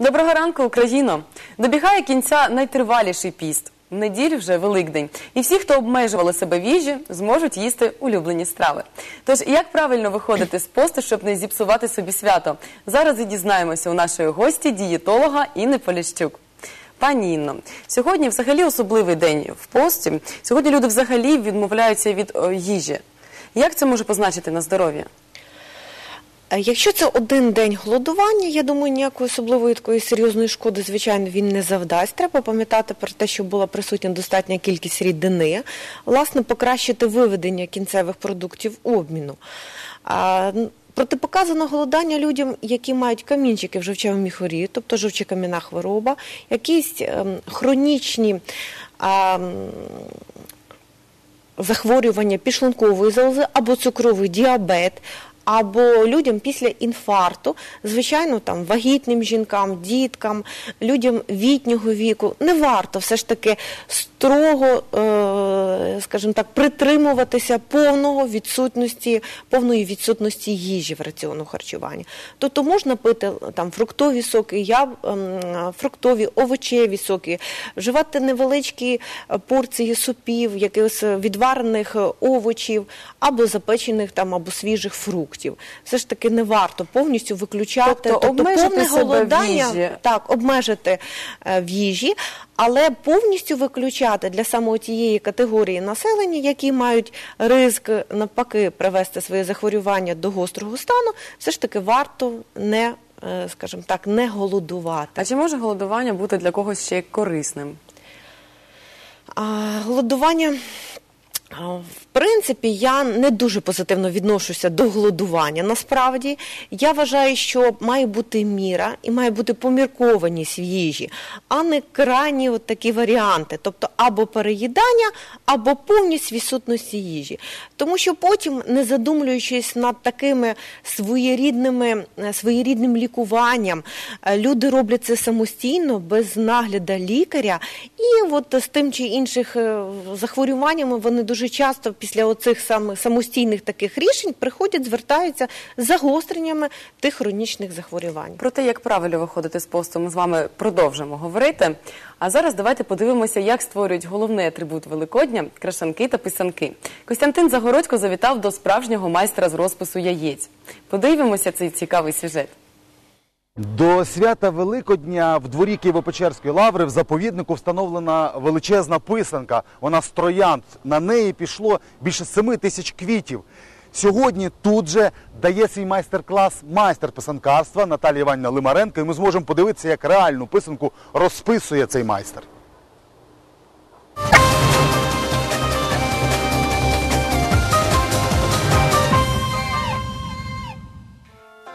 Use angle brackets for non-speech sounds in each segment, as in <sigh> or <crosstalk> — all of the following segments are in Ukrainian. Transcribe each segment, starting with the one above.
Доброго ранку, Україно! Добігає кінця найтриваліший піст. В неділю вже Великдень, і всі, хто обмежували себе в їжі, зможуть їсти улюблені страви. Тож, як правильно виходити з посту, щоб не зіпсувати собі свято? Зараз і дізнаємося у нашої гості, дієтолога Інни Поліщук. Пані Інно, сьогодні взагалі особливий день в пості. Сьогодні люди взагалі відмовляються від о, їжі. Як це може позначити на здоров'я? Е, Якщо це один день голодування, я думаю, ніякої особливої такої серйозної шкоди, звичайно, він не завдасть. Треба пам'ятати про те, що була присутня достатня кількість рідини, власне, покращити виведення кінцевих продуктів обміну. Протипоказано голодання людям, які мають камінчики в жовчевому міхурі, тобто жовчокам'яна хвороба, якісь ем, хронічні захворювання підшлункової залози або цукровий діабет, або людям після інфаркту, звичайно, там вагітним жінкам, діткам, людям вітнього віку не варто все ж таки строго, е, скажімо так, притримуватися повного відсутності, повної відсутності їжі в раціону харчування. Тобто можна пити там фруктові соки, яб, ем, фруктові, овочеві соки, вживати невеличкі е, порції супів, якихось відварених е, овочів або запечених там або свіжих фруктів. Все ж таки не варто повністю виключати, Тобто обмежити повне себе в їжі. так, обмежити е, в їжі, але повністю виключати для саме тієї категорії населення, які мають ризик навпаки привести своє захворювання до гострого стану, все ж таки варто не, е, скажімо так, не голодувати. А чи може голодування бути для когось ще корисним? А, голодування. В принципі, я не дуже позитивно відношуся до голодування. Насправді, я вважаю, що має бути міра і має бути поміркованість в їжі, а не крайні от такі варіанти, тобто або переїдання, або повність відсутності їжі. Тому що потім, не задумлюючись над такими своєрідними, е, своєрідним лікуванням, е, люди роблять це самостійно, без нагляду лікаря, і от з тим чи інших е, захворюваннями вони дуже часто після оцих самих самостійних таких рішень приходять, звертаються з загостреннями тих хронічних захворювань. Про те, як правильно виходити з посту, ми з вами продовжимо говорити. А зараз давайте подивимося, як створюють головний атрибут Великодня крашанки та писанки. Костянтин Загородько завітав до справжнього майстра з розпису яєць. Подивимося цей цікавий сюжет. До свята Великодня в дворі Києво-Печерської лаври в заповіднику встановлена величезна писанка. Вона з. На неї пішло більше семи тисяч квітів. Сьогодні тут же дає свій майстер-клас майстер писанкарства Наталія Іванівна Лимаренко, і ми зможемо подивитися, як реальну писанку розписує цей майстер.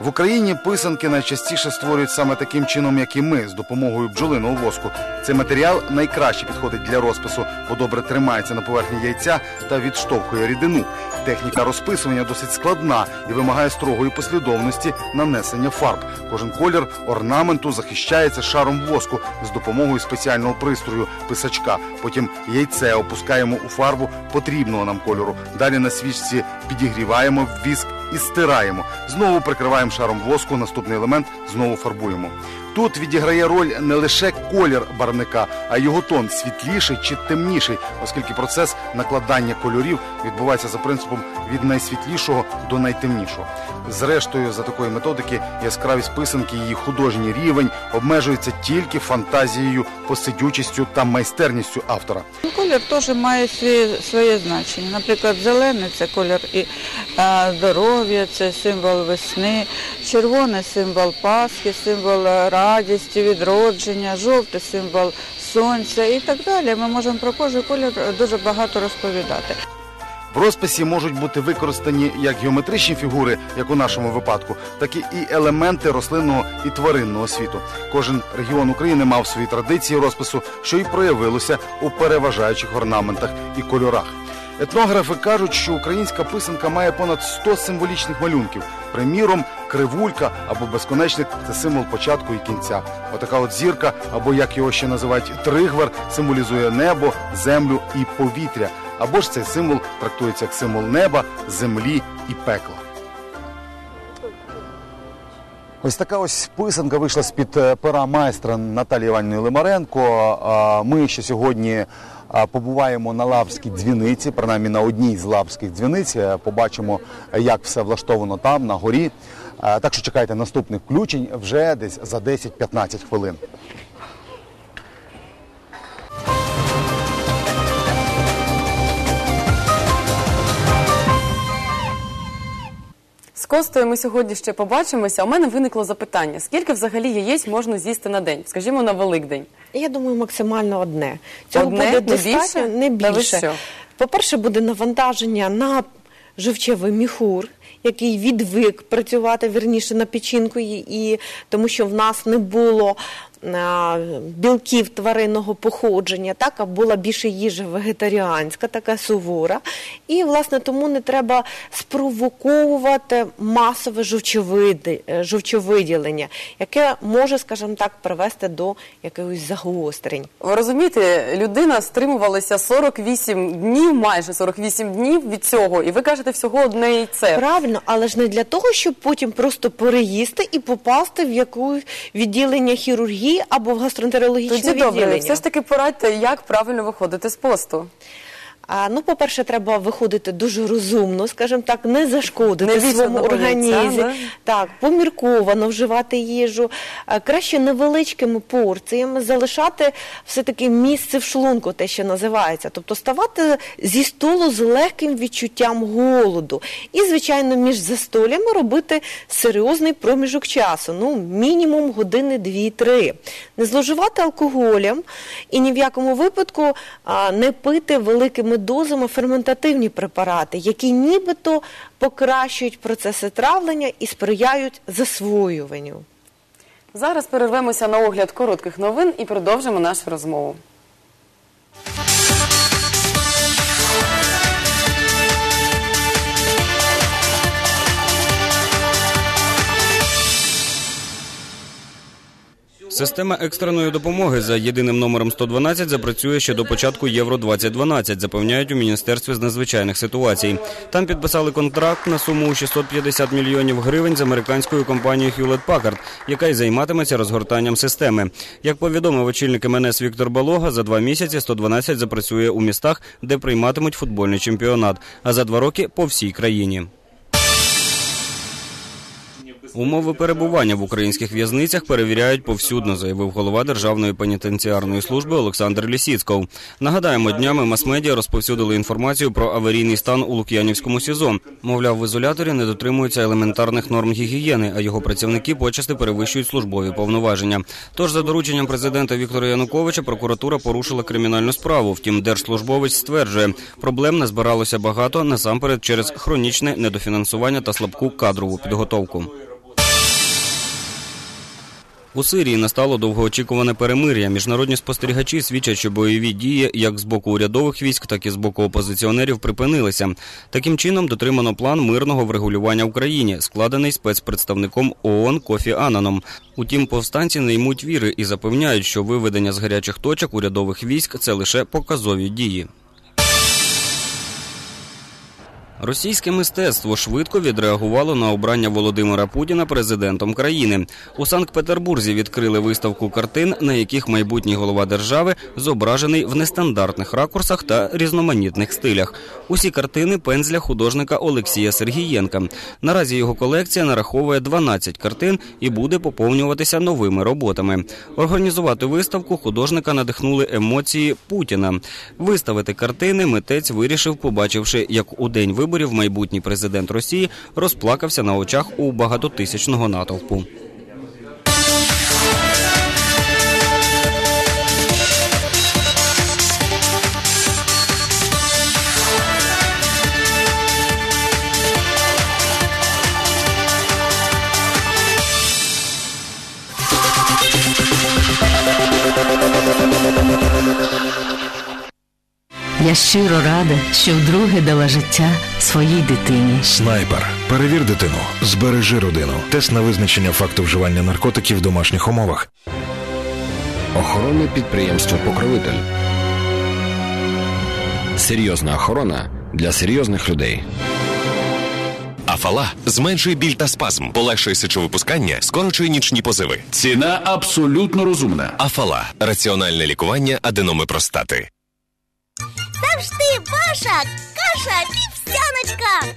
В Україні писанки найчастіше створюють саме таким чином, як і ми, з допомогою бджолиного воску. Цей матеріал найкраще підходить для розпису, бо добре тримається на поверхні яйця та відштовхує рідину. Техніка розписування досить складна і вимагає строгої послідовності нанесення фарб. Кожен колір орнаменту захищається шаром воску з допомогою спеціального пристрою писачка. Потім яйце опускаємо у фарбу потрібного нам кольору. Далі на свічці підігріваємо віск і стираємо. Знову прикриваємо шаром воску, наступний елемент знову фарбуємо. Тут відіграє роль не лише колір барвника, а його тон світліший чи темніший, оскільки процес накладання кольорів відбувається за принципом від найсвітлішого до найтемнішого. Зрештою, за такої методики, яскравість писанки, її художній рівень обмежується тільки фантазією, посидючістю та майстерністю автора. Ну, Колір теж має свій, своє значення. Наприклад, зелений це колір і здоров'я, це символ весни, червоний символ Пасхи, символ радісті, відродження, жовтий символ сонця і так далі. Ми можемо про кожен колір дуже багато розповідати. В розписі можуть бути використані як геометричні фігури, як у нашому випадку, так і елементи рослинного і тваринного світу. Кожен регіон України мав свої традиції розпису, що й проявилося у переважаючих орнаментах і кольорах. Етнографи кажуть, що українська писанка має понад 100 символічних малюнків. Приміром, кривулька або безконечник це символ початку і кінця. Отака от зірка, або як його ще називають тригвер, символізує небо, землю і повітря. Або ж цей символ трактується як символ неба, землі і пекла. Ось така ось писанка вийшла з-під е, пера майстра Наталії Іванівни Лимаренко. Ми ще сьогодні побуваємо на Лапській дзвіниці, принаймні на одній з Лапських дзвіниць. Е, Побачимо, е, як все влаштовано там, на горі. Так що чекайте наступних включень вже десь за 10-15 хвилин. Костою ми сьогодні ще побачимося. У мене виникло запитання: скільки взагалі яєць можна з'їсти на день? Скажімо, на Великдень. Я думаю, максимально одне. Цього Одне? буде Не достатньо, більше? не Та ви більше. що? По-перше, буде навантаження на живчевий міхур, який відвик працювати вірніше на печінку, і, і тому що в нас не було білків тваринного походження, так, а була більше їжа вегетаріанська, така сувора. І, власне, тому не треба спровоковувати масове е, жовчовиділення, яке може, скажімо так, привести до якихось загострень. Ви розумієте, людина стримувалася 48 днів, майже 48 днів від цього, і ви кажете всього одне яйце. Правильно, але ж не для того, щоб потім просто переїсти і попасти в якусь відділення хірургії або в гастроентерологічне Тоді добре, все ж таки порадьте, як правильно виходити з посту. А, ну, по-перше, треба виходити дуже розумно, скажімо так, не зашкодити Не своєму організмі. да? Так, помірковано вживати їжу, а, краще невеличкими порціями залишати все-таки місце в шлунку, те, що називається. Тобто ставати зі столу з легким відчуттям голоду. І, звичайно, між застоллями робити серйозний проміжок часу, ну, мінімум години 2-3. Не зловживати алкоголем і ні в якому випадку а, не пити великими дозами ферментативні препарати, які нібито покращують процеси травлення і сприяють засвоюванню. Зараз перервемося на огляд коротких новин і продовжимо нашу розмову. Система екстреної допомоги за єдиним номером 112 запрацює ще до початку Євро 2012, запевняють у міністерстві з надзвичайних ситуацій. Там підписали контракт на суму у 650 мільйонів гривень з американською компанією Hewlett Packard, яка й займатиметься розгортанням системи. Як повідомив очільник МНС Віктор Балога, за два місяці 112 запрацює у містах, де прийматимуть футбольний чемпіонат, а за два роки по всій країні. Умови перебування в українських в'язницях перевіряють повсюдно, заявив голова Державної пенітенціарної служби Олександр Лісіцков. Нагадаємо, днями мас-медіа розповсюдили інформацію про аварійний стан у Лук'янівському СІЗО. Мовляв, в ізоляторі не дотримуються елементарних норм гігієни, а його працівники почасти перевищують службові повноваження. Тож, за дорученням президента Віктора Януковича, прокуратура порушила кримінальну справу. Втім, держслужбовець стверджує, проблем не збиралося багато насамперед через хронічне недофінансування та слабку кадрову підготовку. У Сирії настало довгоочікуване перемир'я. Міжнародні спостерігачі свідчать, що бойові дії як з боку урядових військ, так і з боку опозиціонерів припинилися. Таким чином дотримано план мирного врегулювання в країні, складений спецпредставником ООН Кофі Ананом. Утім, повстанці не ймуть віри і запевняють, що виведення з гарячих точок урядових військ це лише показові дії. Російське мистецтво швидко відреагувало на обрання Володимира Путіна президентом країни. У Санкт-Петербурзі відкрили виставку картин, на яких майбутній голова держави зображений в нестандартних ракурсах та різноманітних стилях. Усі картини пензля художника Олексія Сергієнка. Наразі його колекція нараховує 12 картин і буде поповнюватися новими роботами. Організувати виставку художника надихнули емоції Путіна. Виставити картини митець вирішив, побачивши, як у день виборів майбутній президент Росії розплакався на очах у багатотисячного натовпу. Я щиро рада, що вдруге дала життя своїй дитині. Снайпер. Перевір дитину. Збережи родину. Тест на визначення факту вживання наркотиків в домашніх умовах. Охоронне підприємство Покровитель. Серйозна охорона для серйозних людей. Афала зменшує біль та спазм, полегшує сечовипускання, скорочує нічні позиви. Ціна абсолютно розумна. Афала раціональне лікування аденоми простати. Завжди ваша каша вівсяночка.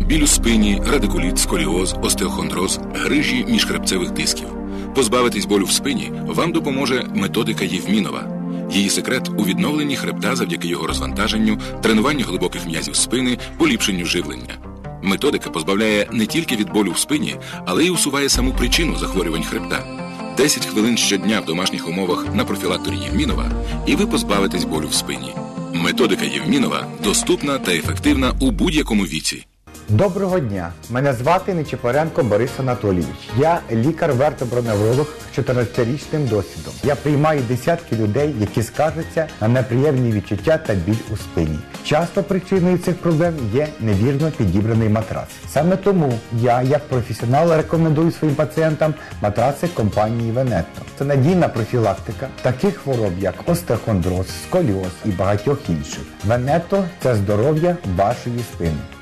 Біль у спині, радикуліт, сколіоз, остеохондроз, грижі міжхребцевих дисків. Позбавитись болю в спині вам допоможе методика Євмінова. Її секрет у відновленні хребта завдяки його розвантаженню, тренуванню глибоких м'язів спини, поліпшенню живлення. Методика позбавляє не тільки від болю в спині, але й усуває саму причину захворювань хребта. 10 хвилин щодня в домашніх умовах на профілакторі Євмінова, і ви позбавитесь болю в спині. Методика Євмінова доступна та ефективна у будь-якому віці. Доброго дня! Мене звати Нечипоренко Борис Анатолійович. Я лікар-вертеброневролог з 14-річним досвідом. Я приймаю десятки людей, які скаржаться на неприємні відчуття та біль у спині. Часто причиною цих проблем є невірно підібраний матрац. Саме тому я, як професіонал, рекомендую своїм пацієнтам матраци компанії Венетто. Це надійна профілактика таких хвороб, як остеохондроз, сколіоз і багатьох інших. Венетто це здоров'я вашої спини.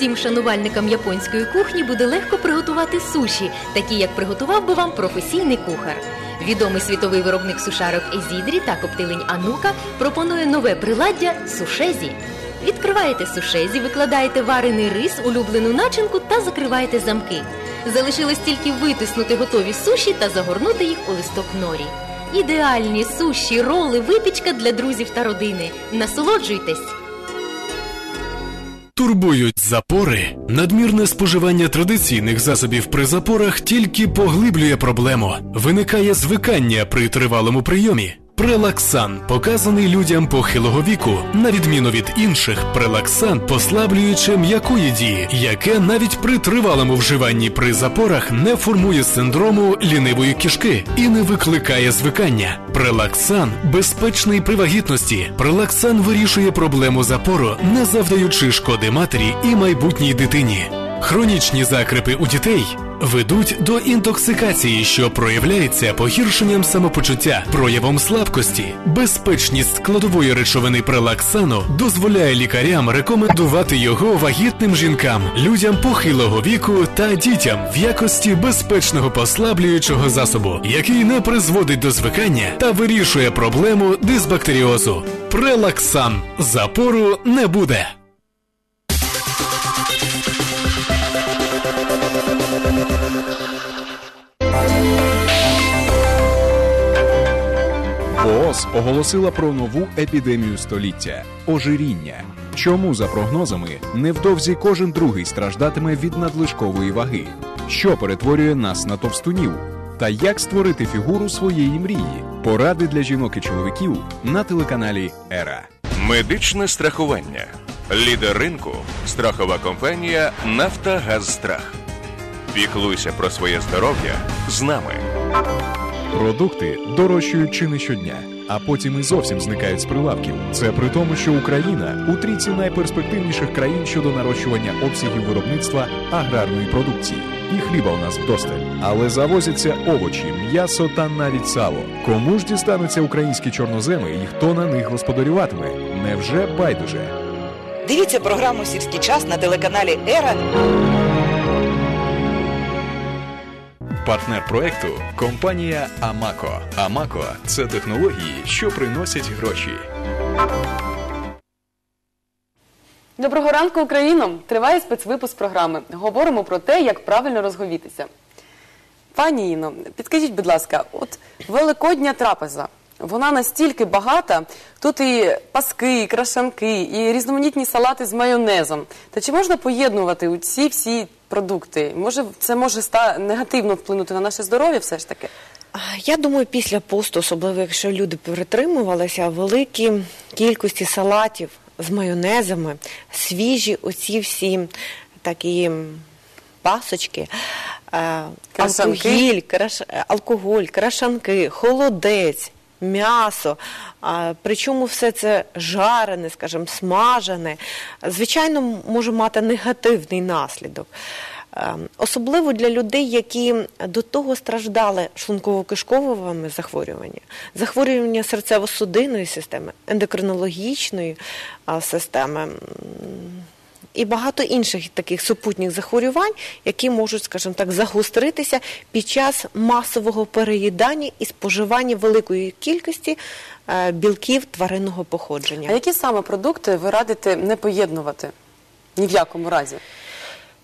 Всім шанувальникам японської кухні буде легко приготувати суші, такі як приготував би вам професійний кухар. Відомий світовий виробник сушарок Езідрі та коптилень Анука пропонує нове приладдя сушезі. Відкриваєте сушезі, викладаєте варений рис, улюблену начинку та закриваєте замки. Залишилось тільки витиснути готові суші та загорнути їх у листок норі. Ідеальні суші, роли, випічка для друзів та родини. Насолоджуйтесь! Турбують запори. Надмірне споживання традиційних засобів при запорах тільки поглиблює проблему. Виникає звикання при тривалому прийомі. Прелаксан показаний людям похилого віку, на відміну від інших, прелаксан послаблююче м'якої дії, яке навіть при тривалому вживанні при запорах не формує синдрому лінивої кишки і не викликає звикання. Прелаксан безпечний при вагітності. Прелаксан вирішує проблему запору, не завдаючи шкоди матері і майбутній дитині. Хронічні закрипи у дітей ведуть до інтоксикації, що проявляється погіршенням самопочуття, проявом слабкості. Безпечність складової речовини прелаксану дозволяє лікарям рекомендувати його вагітним жінкам, людям похилого віку та дітям в якості безпечного послаблюючого засобу, який не призводить до звикання та вирішує проблему дисбактеріозу. Прелаксан запору не буде. Оголосила про нову епідемію століття ожиріння. Чому, за прогнозами, невдовзі кожен другий страждатиме від надлишкової ваги, що перетворює нас на товстунів, та як створити фігуру своєї мрії. Поради для жінок і чоловіків на телеканалі Ера. Медичне страхування. Лідер ринку. Страхова компанія Нафтогазстрах. Піклуйся про своє здоров'я з нами. Продукти дорожчають чи не щодня, а потім і зовсім зникають з прилавків. Це при тому, що Україна у трійці найперспективніших країн щодо нарощування обсягів виробництва аграрної продукції. І хліба у нас вдосталь. Але завозяться овочі, м'ясо та навіть сало. Кому ж дістануться українські чорноземи і хто на них господарюватиме? Невже байдуже? Дивіться програму Сільський час на телеканалі Ера. Партнер проекту компанія Амако. Амако це технології, що приносять гроші. Доброго ранку, Україно! Триває спецвипуск програми. Говоримо про те, як правильно розговітися. Пані Іно, підкажіть, будь ласка, от Великодня трапеза. Вона настільки багата, тут і паски, і крашанки, і різноманітні салати з майонезом. Та чи можна поєднувати ці всі продукти? Може, це може ста негативно вплинути на наше здоров'я все ж таки? Я думаю, після посту, особливо якщо люди перетримувалися, великі кількості салатів з майонезами, свіжі оці всі такі пасочки, е, Крашанки. алкоголь, краш, алкоголь, крашанки, холодець. М'ясо, причому все це жарене, скажімо, смажене, звичайно, може мати негативний наслідок. Е, Особливо для людей, які до того страждали шлунково-кишковими захворювання, захворювання серцево-судинної системи, ендокринологічної системи, і багато інших таких супутніх захворювань, які можуть, скажімо так, загостритися під час масового переїдання і споживання великої кількості е, білків тваринного походження. А які саме продукти ви радите не поєднувати? Ні в якому разі.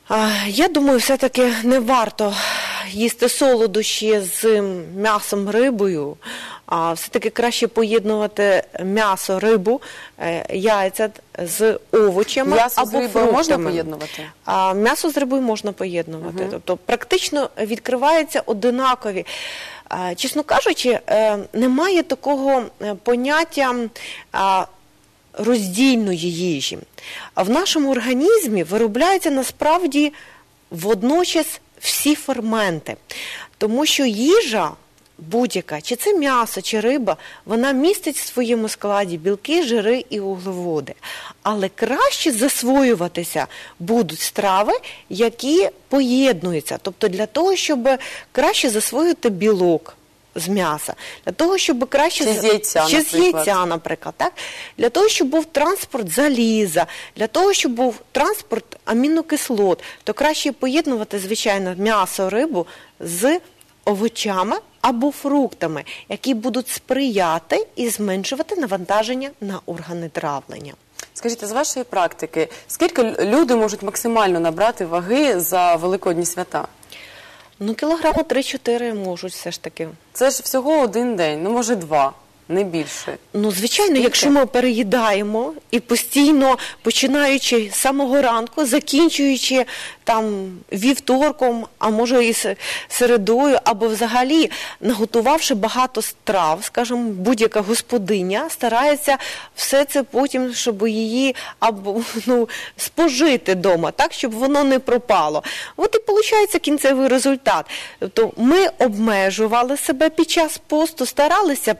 А, Я думаю, все-таки не варто їсти солодощі з м'ясом, рибою, а все-таки краще поєднувати м'ясо, рибу, е, яйця з овочами М'ясо з або рибою фруктами. можна поєднувати? А м'ясо з рибою можна поєднувати. Тобто практично відкриваються одинакові. А, Чесно кажучи, е, немає такого е, поняття а, роздільної їжі. А в нашому організмі виробляються насправді водночас всі ферменти. Тому що їжа будь-яка, чи це м'ясо, чи риба, вона містить в своєму складі білки, жири і вуглеводи. Але краще засвоюватися будуть страви, які поєднуються. Тобто для того, щоб краще засвоїти білок. З м'яса, для того, щоб краще Чи з яйця, чи з наприклад. яйця, наприклад, так? Для того, щоб був транспорт заліза, для того, щоб був транспорт амінокислот, то краще поєднувати, звичайно, м'ясо, рибу з овочами або фруктами, які будуть сприяти і зменшувати навантаження на органи травлення. Скажіть, з вашої практики, скільки люди можуть максимально набрати ваги за великодні свята? Ну, кілограма 3-4 можуть все ж таки. Це ж всього один день, ну може два, не більше. Ну, звичайно, Скільки? якщо ми переїдаємо і постійно починаючи з самого ранку, закінчуючи там вівторком, а може і середою, або взагалі наготувавши багато страв, скажімо, будь-яка господиня старається все це потім, щоб її або ну спожити вдома, так щоб воно не пропало. От і виходить кінцевий результат. Тобто ми обмежували себе під час посту, старалися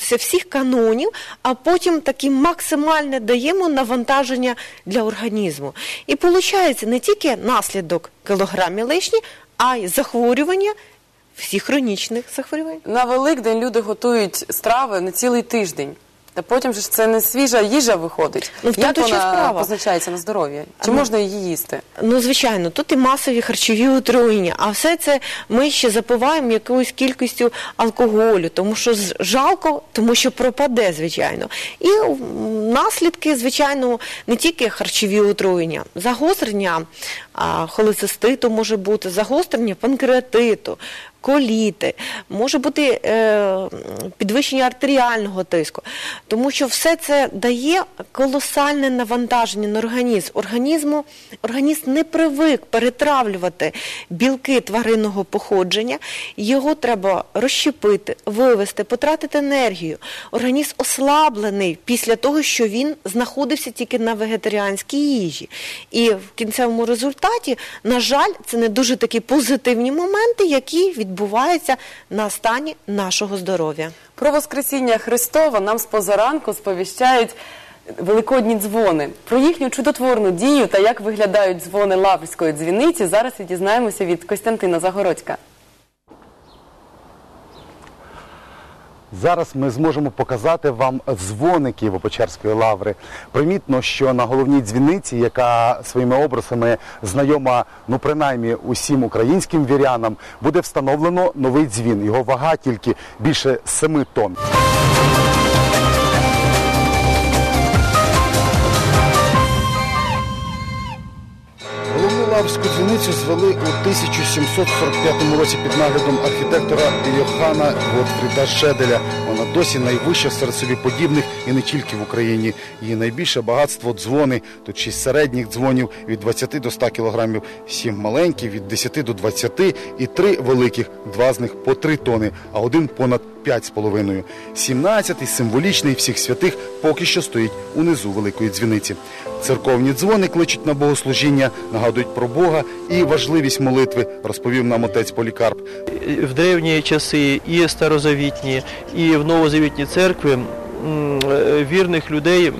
притримуватися всіх канонів, а потім таки максимальне даємо навантаження для організму. І виходить не тільки наслідок кілограмів лишні, а й захворювання всіх хронічних захворювань. На Великдень люди готують страви на цілий тиждень. Та потім же ж це не свіжа їжа виходить. Ну, в Як вона справа. позначається на здоров'я? Чи Ну, можна її їсти? Ну, звичайно, тут і масові харчові отруєння, а все це ми ще запиваємо якоюсь кількістю алкоголю, тому що з- жалко, тому що пропаде, звичайно. І м, наслідки, звичайно, не тільки харчові отруєння, загострення а, холециститу може бути, загострення панкреатиту. Коліти, може бути е, підвищення артеріального тиску, тому що все це дає колосальне навантаження на організм. Організму організм не привик перетравлювати білки тваринного походження. Його треба розщепити, вивести, потратити енергію. Організм ослаблений після того, що він знаходився тільки на вегетаріанській їжі. І в кінцевому результаті, на жаль, це не дуже такі позитивні моменти, які відбуваються на стані нашого здоров'я. Про Воскресіння Христова нам з позаранку сповіщають великодні дзвони. Про їхню чудотворну дію та як виглядають дзвони Лаврської дзвіниці, зараз і дізнаємося від Костянтина Загородька. Зараз ми зможемо показати вам дзвони Києво-Печерської лаври. Примітно, що на головній дзвіниці, яка своїми образами знайома, ну принаймні усім українським вірянам, буде встановлено новий дзвін. Його вага тільки більше 7 тонн. Головну дзвіницю звели у 1745 році під наглядом архітектора Йохана Готфріда Шеделя. Вона досі найвища серед собі подібних і не тільки в Україні. Її найбільше багатство дзвони. Тут шість середніх дзвонів від 20 до 100 кілограмів, сім маленьких від 10 до 20 і три великих, два з них по 3 тони, а один понад 5,5. 17-й символічний всіх святих поки що стоїть унизу великої дзвіниці. Церковні дзвони кличуть на богослужіння, нагадують про Бога і важливість молитви, розповів нам отець Полікарп. в древні часи, і старозавітні, і в новозавітні церкви е, вірних людей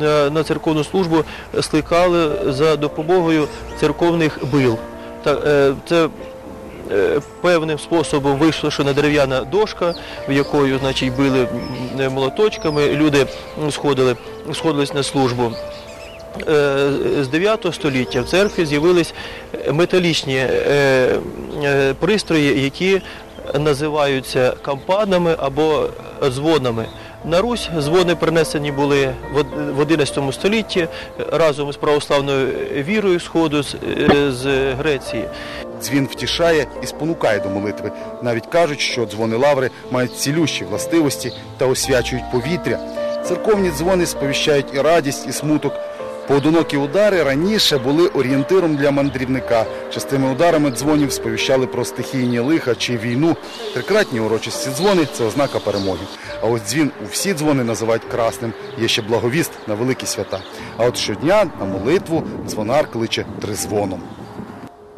на, на церковну службу скликали за допомогою церковних бил. Е, це е, певним способом на дерев'яна дошка, в якою значить, били молоточками, люди сходили, сходились на службу. е, з 9 століття в церкві з'явились металічні е, е, пристрої, які називаються кампанами або дзвонами. На Русь дзвони принесені були в од- в 11 столітті разом з православною вірою Сходу з, е, з Греції. Дзвін втішає і спонукає до молитви. Навіть кажуть, що дзвони лаври мають цілющі властивості та освячують повітря. Церковні дзвони сповіщають і радість, і смуток. Поодинокі удари раніше були орієнтиром для мандрівника. Частими ударами дзвонів сповіщали про стихійні лиха чи війну. Трикратні урочисті дзвони це ознака перемоги. А ось дзвін у всі дзвони називають красним. Є ще благовіст на великі свята. А от щодня на молитву дзвонар кличе тризвоном.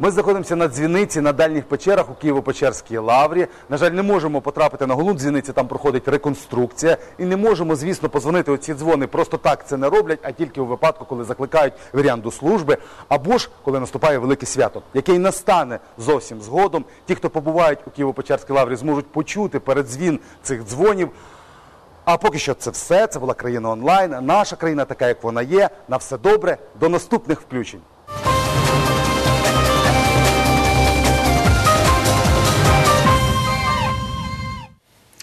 Ми знаходимося на дзвіниці на дальніх печерах у Києво-Печерській лаврі. На жаль, не можемо потрапити на головну дзвіниці, там проходить реконструкція. І не можемо, звісно, позвонити оці дзвони. Просто так це не роблять, а тільки у випадку, коли закликають до служби, або ж коли наступає велике свято, яке й настане зовсім згодом. Ті, хто побувають у Києво-Печерській лаврі, зможуть почути передзвін цих дзвонів. А поки що це все. Це була країна онлайн. Наша країна така, як вона є. На все добре. До наступних включень.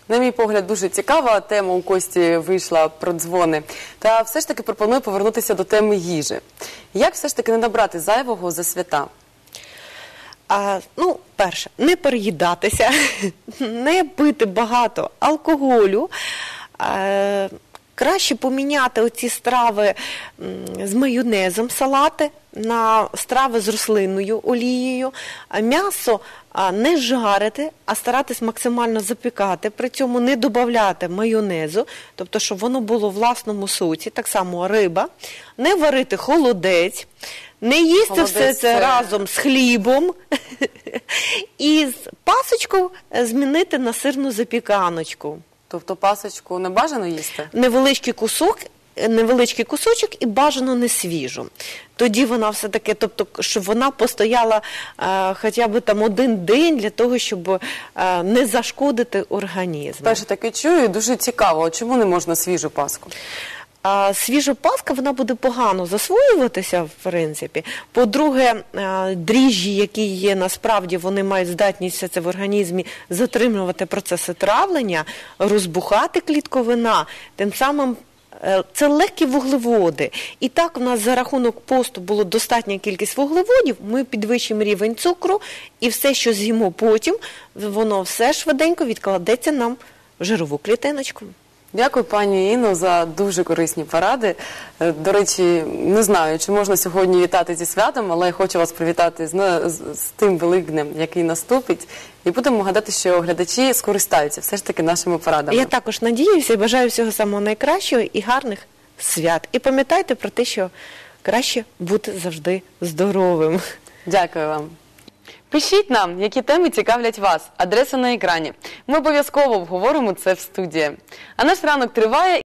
На мій погляд, дуже цікава тема у Кості вийшла про дзвони. Та все ж таки пропоную повернутися до теми їжі. Як все ж таки не набрати зайвого за свята? А, ну, перше, не переїдатися, <laughs> не пити багато алкоголю. Е, краще поміняти оці страви з майонезом, салати на страви з рослинною олією. М'ясо не жарити, а старатись максимально запікати, при цьому не додати майонезу, тобто, щоб воно було в власному соці, так само риба, не варити холодець. Не їсти Холодець все це разом з хлібом <laughs> і з пасочку е, змінити на сирну запіканочку. Тобто пасочку не бажано їсти? Невеличкий кусок, невеличкий кусочок і бажано не свіжу. Тоді вона все-таки, тобто, щоб вона постояла е, хоча б там один день для того, щоб е, не зашкодити організму. Перше таке чую, дуже цікаво. Чому не можна свіжу паску? А, свіжа паска вона буде погано засвоюватися, в принципі. По-друге, е, дріжджі, які є насправді, вони мають здатність це в організмі затримувати процеси травлення, розбухати клітковина, тим самим. Е, Це легкі вуглеводи. І так у нас за рахунок посту було достатня кількість вуглеводів, ми підвищимо рівень цукру, і все, що з'їмо потім, воно все швиденько відкладеться нам в жирову клітиночку. Дякую, пані Інно, за дуже корисні поради. Е, До речі, не знаю, чи можна сьогодні вітати зі святом, але я хочу вас привітати з, з, з тим великднем, який наступить. І будемо гадати, що глядачі скористаються все ж таки нашими порадами. Я також надіюся і бажаю всього самого найкращого і гарних свят. І пам'ятайте про те, що краще бути завжди здоровим. Дякую вам. Пишіть нам, які теми цікавлять вас. Адреса на екрані. Ми обов'язково обговоримо це в студії. А наш ранок триває.